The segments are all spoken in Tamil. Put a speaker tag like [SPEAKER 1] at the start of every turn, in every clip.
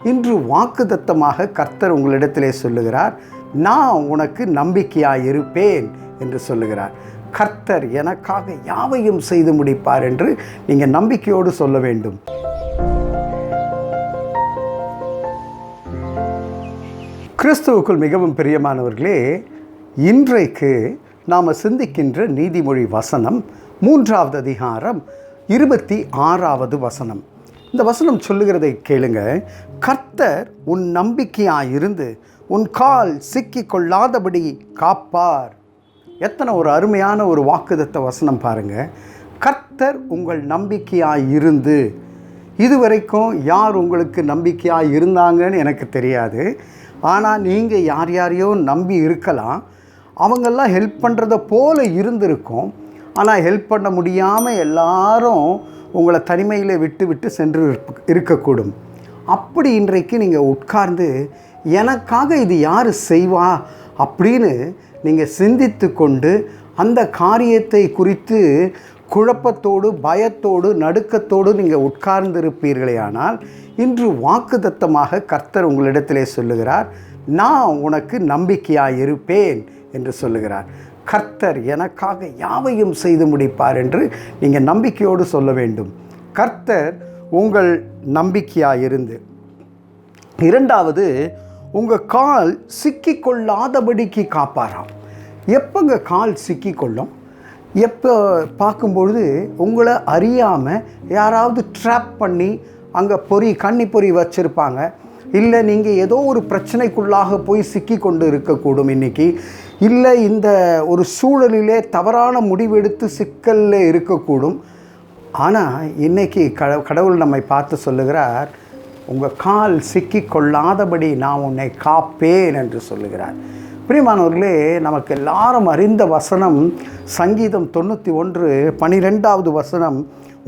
[SPEAKER 1] இன்று வாக்குதத்தமாக கர்த்தர் உங்களிடத்திலே சொல்லுகிறார் நான் உனக்கு நம்பிக்கையாக இருப்பேன் என்று சொல்லுகிறார். கர்த்தர் எனக்காக யாவையும் செய்து முடிப்பார் என்று நீங்கள் நம்பிக்கையோடு சொல்ல வேண்டும். கிறிஸ்துவுக்குள் மிகவும் பிரியமானவர்களே இன்றைக்கு நாம் சிந்திக்கின்ற நீதிமொழி வசனம் மூன்றாவது அதிகாரம் இருபத்தி ஆறாவது வசனம். இந்த வசனம் சொல்லுகிறதை கேளுங்க. கர்த்தர் உன் நம்பிக்கையாக இருந்து உன் கால் சிக்கி கொள்ளாதபடி காப்பார். எத்தனை ஒரு அருமையான ஒரு வாக்குதத்த வசனம் பாருங்கள் கர்த்தர் உங்கள் நம்பிக்கையாக இருந்து. இதுவரைக்கும் யார் உங்களுக்கு நம்பிக்கையாக இருந்தாங்கன்னு எனக்கு தெரியாது. ஆனால் நீங்கள் யார் யாரையோ நம்பி இருக்கலாம். அவங்கெல்லாம் ஹெல்ப் பண்ணுறத போல இருந்திருக்கும். ஆனால் ஹெல்ப் பண்ண முடியாமல் எல்லாரும் உங்களை தனிமையில் விட்டு விட்டு சென்று இருக்கக்கூடும். அப்படி இன்றைக்கு நீங்கள் உட்கார்ந்து எனக்காக இது யார் செய்வா? அப்படின்னு நீங்கள் சிந்தித்து கொண்டு அந்த காரியத்தை குறித்து குழப்பத்தோடு பயத்தோடு நடுக்கத்தோடு நீங்கள் உட்கார்ந்திருப்பீர்களே ஆனால் இன்று வாக்குதத்தமாக கர்த்தர் உங்களிடத்திலே சொல்லுகிறார் நான் உனக்கு நம்பிக்கையாக இருப்பேன் என்று சொல்லுகிறார். கர்த்தர் எனக்காக யாவையும் செய்து முடிப்பார் என்று நீங்கள் நம்பிக்கையோடு சொல்ல வேண்டும். கர்த்தர் உங்கள் நம்பிக்கையாக இருந்து இரண்டாவது உங்கள் கால் சிக்கிக்கொள்ளாதபடிக்கு காப்பாராம். எப்போங்க கால் சிக்கிக்கொள்ளும்? எப்போ பார்க்கும்பொழுது உங்களை அறியாமல் யாராவது ட்ராப் பண்ணி அங்கே பொறி கன்னி பொறி வச்சுருப்பாங்க. இல்லை நீங்கள் ஏதோ ஒரு பிரச்சனைக்குள்ளாக போய் சிக்கி கொண்டு இருக்கக்கூடும் இன்றைக்கி இல்லை இந்த ஒரு சூழலிலே தவறான முடிவெடுத்து சிக்கலில் இருக்கக்கூடும். ஆனால் இன்னைக்கு கட கடவுள் நம்மை பார்த்து சொல்லுகிறார் உங்கள் கால் சிக்கி கொள்ளாதபடி நான் உன்னை காப்பேன் என்று சொல்லுகிறார். பிரியமானவர்களே நமக்கு எல்லாரும் அறிந்த வசனம் சங்கீதம் தொண்ணூற்றி ஒன்று பனிரெண்டாவது வசனம்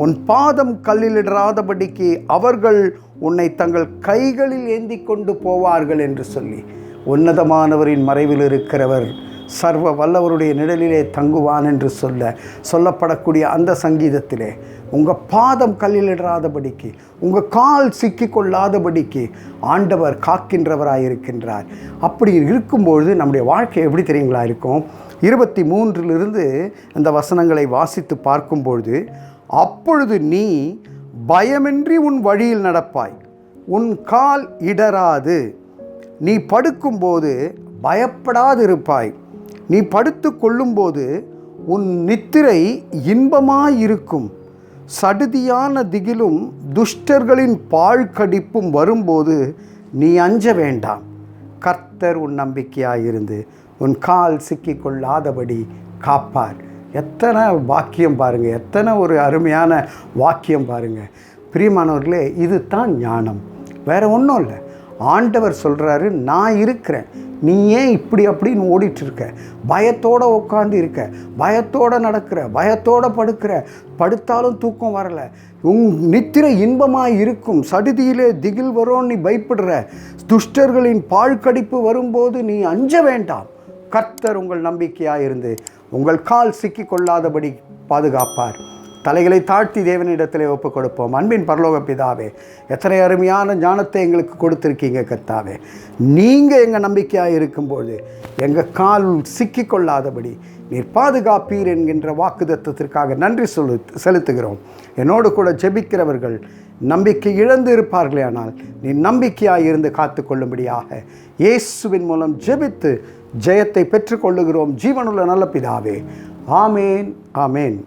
[SPEAKER 1] உன் பாதம் கல்லிலிடாதபடிக்கு அவர்கள் உன்னை தங்கள் கைகளில் ஏந்தி கொண்டு போவார்கள் என்று சொல்லி உன்னதமானவரின் மறைவில் இருக்கிறவர் சர்வ வல்லவருடைய நிழலிலே தங்குவான் என்று சொல்ல சொல்லப்படக்கூடிய அந்த சங்கீதத்திலே உங்கள் பாதம் கல்லிலிடாதபடிக்கு உங்கள் கால் சிக்கி கொள்ளாதபடிக்கு ஆண்டவர் காக்கின்றவராயிருக்கின்றார். அப்படி இருக்கும்பொழுது நம்முடைய வாழ்க்கை எப்படி தெரியுங்களா இருக்கும்? இருபத்தி மூன்றிலிருந்து இந்த வசனங்களை வாசித்து பார்க்கும்பொழுது அப்பொழுது நீ பயமின்றி உன் வழியில் நடப்பாய் உன் கால் இடராது. நீ படுக்கும்போது பயப்படாதிருப்பாய். நீ படுத்து கொள்ளும்போது உன் நித்திரை இன்பமாயிருக்கும். சடுதியான திகிலும் துஷ்டர்களின் பாழ்கடிப்பும் வரும்போது நீ அஞ்ச வேண்டாம். கர்த்தர் உன் நம்பிக்கையாயிருந்து உன் கால் சிக்கிக் கொள்ளாதபடி காப்பார். எத்தனை வாக்கியம் பாருங்கள் எத்தனை ஒரு அருமையான வாக்கியம் பாருங்கள் பிரியமானவர்களே இது தான் ஞானம். வேறு ஒன்றும் இல்லை. ஆண்டவர் சொல்கிறாரு நான் இருக்கிறேன். நீ ஏன் இப்படி அப்படின்னு ஓடிட்டுருக்க. பயத்தோடு உட்காந்து இருக்க. பயத்தோடு நடக்கிற. பயத்தோடு படுக்கிற. படுத்தாலும் தூக்கம் வரலை. உங் நித்திர இன்பமாக இருக்கும். சடுதியிலே திகில் வரும் நீ பயப்படுற. துஷ்டர்களின் பாழ்கடிப்பு வரும்போது நீ அஞ்ச வேண்டாம். கர்த்தர் உங்கள் நம்பிக்கையாக இருந்து உங்கள் கால் சிக்கிக்கொள்ளாதபடி பாதுகாப்பார். தலைகளை தாழ்த்தி தேவனிடத்திலே ஒப்புக் கொடுப்போம் அன்பின் பரலோக பிதாவே எத்தனை அருமையான ஞானத்தை எங்களுக்கு கொடுத்துருக்கீங்க கர்த்தாவே. நீங்கள் எங்கள் நம்பிக்கையாக இருக்கும்போது எங்கள் கால் சிக்கிக் கொள்ளாதபடி நீர் பாதுகாப்பீர் என்கின்ற வாக்குதத்திற்காக நன்றி சொல்லு செலுத்துகிறோம். என்னோடு கூட ஜெபிக்கிறவர்கள் நம்பிக்கை இழந்து இருப்பார்களே ஆனால் நீ நம்பிக்கையாக இருந்து காத்துக்கொள்ளும்படியாக இயேசுவின் மூலம் ஜெபித்து ஜெயத்தை பெற்றுக்கொள்ளுகிறோம். ஜீவனுள்ள நல்ல பிதாவே. ஆமேன் ஆமேன்.